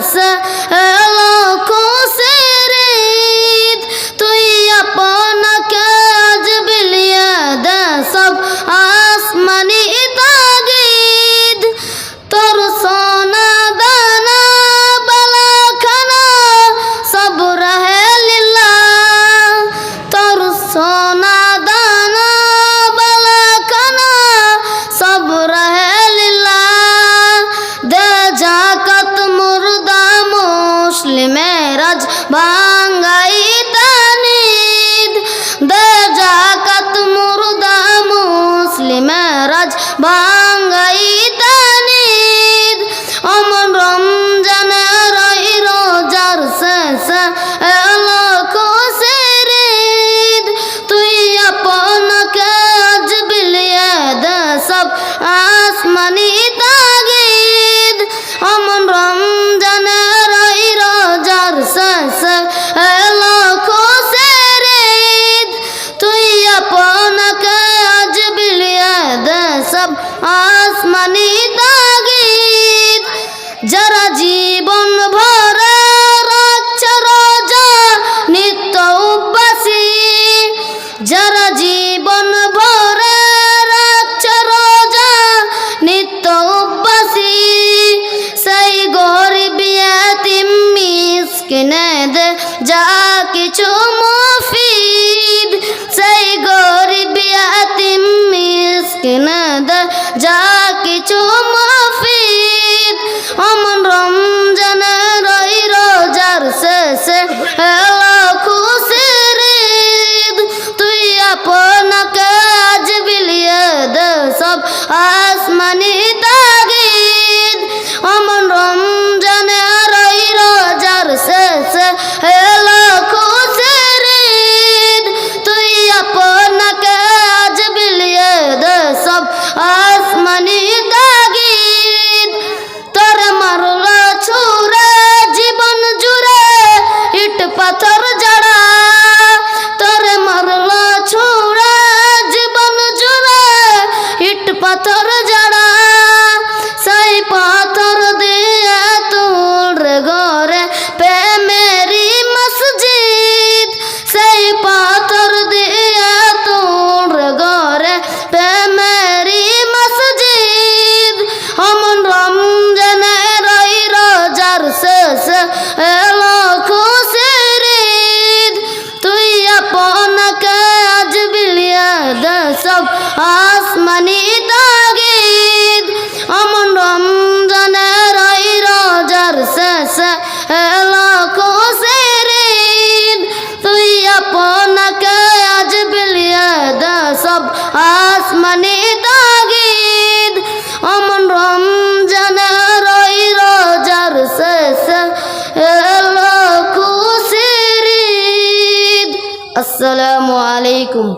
مسألة كسرت تهي بانك أجبل يا دا سب آسماني تاجد ترسونا دانا بلاكنا صبر لله ترسونا আসমানি তাগিদ, অমন রমজানের ওই রোজার শেষ এলো খুশের তুই আপনাকে আজ বিলিয়ে দে সব আসমানি তাগিদ। যারা জীবন ভর চুমু ফিদ সেই গরিব ইয়াতিম দা যা কিছু মফিদ। অমন রমজানের ওই রোজার শেষে এলো খুশির তুই আপনাকে আজ বিলিয়ে দে সব আ প্রাণে তাগিদ অমন রমজানে রই রোজার শেষে এলো খুশির আসসালামু আলাইকুম।